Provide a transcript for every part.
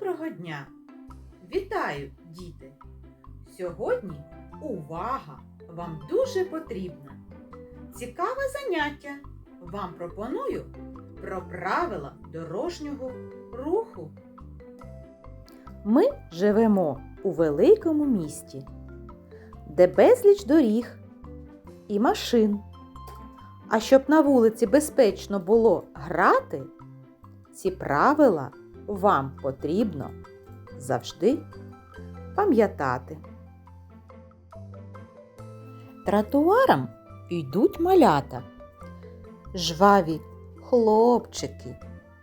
Доброго дня! Вітаю, діти! Сьогодні увага! Вам дуже потрібна. Цікаве заняття. Вам пропоную про правила дорожнього руху. Ми живемо у великому місті, де безліч доріг і машин. А щоб на вулиці безпечно було грати, ці правила вам потрібно завжди пам'ятати. Тротуаром йдуть малята, жваві хлопчики,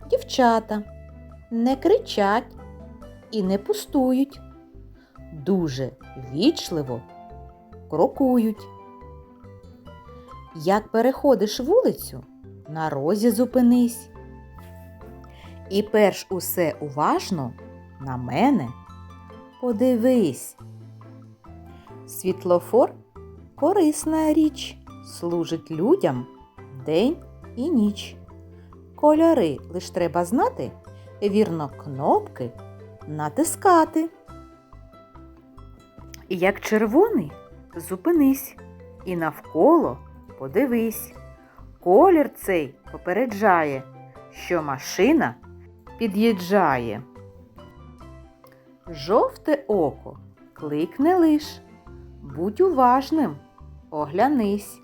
дівчата, не кричать і не пустують, дуже вічливо крокують. Як переходиш вулицю, на розі зупинись. І перш усе уважно на мене подивись. Світлофор корисна річ, служить людям день і ніч. Кольори лиш треба знати, вірно кнопки натискати. Як червоний, зупинись і навколо подивись. Колір цей попереджає, що машина під'їжджає. Жовте око кликне лиш, будь уважним, оглянись,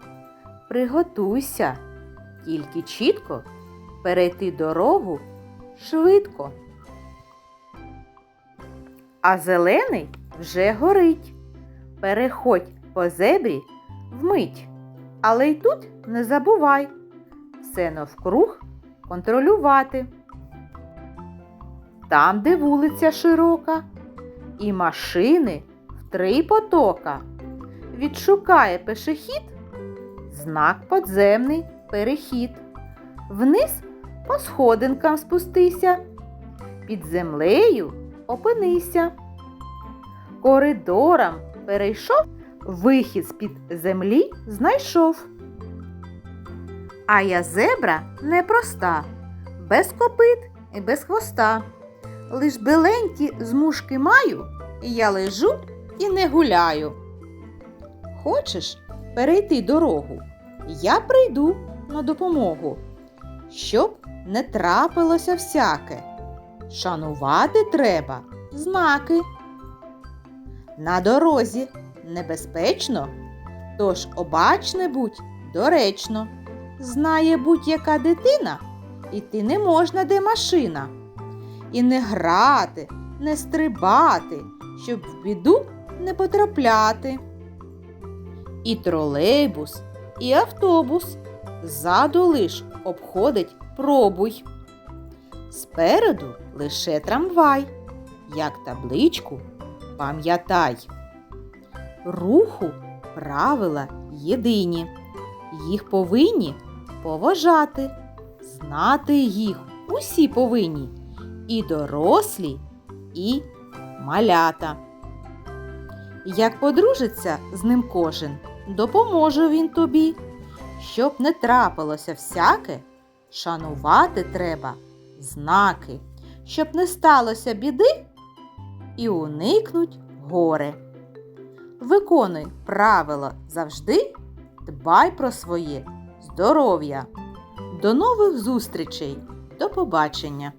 приготуйся, тільки чітко перейти дорогу швидко. А зелений вже горить. Переходь по зебрі вмить. Але й тут не забувай все навкруг контролювати. Там, де вулиця широка, і машини в три потока. Відшукає пешехід, знак подземний перехід. Вниз по сходинкам спустися, під землею опинися. Коридором перейшов, вихід з-під землі знайшов. А я зебра непроста, без копит і без хвоста. Лиш біленькі змушки маю, і я лежу і не гуляю. Хочеш перейти дорогу? Я прийду на допомогу, щоб не трапилося всяке. Шанувати треба знаки. На дорозі небезпечно, тож обачне будь доречно. Знає будь-яка дитина, іти не можна, де машина. І не грати, не стрибати, щоб в біду не потрапляти. І тролейбус, і автобус ззаду лиш обходить пробуй. Спереду лише трамвай, як табличку пам'ятай. Руху правила єдині. Їх повинні поважати, знати їх усі повинні і дорослі, і малята. Як подружиться з ним кожен, допоможе він тобі. Щоб не трапилося всяке, шанувати треба знаки, щоб не сталося біди і уникнуть горе. Виконуй правила завжди, дбай про своє здоров'я. До нових зустрічей, до побачення!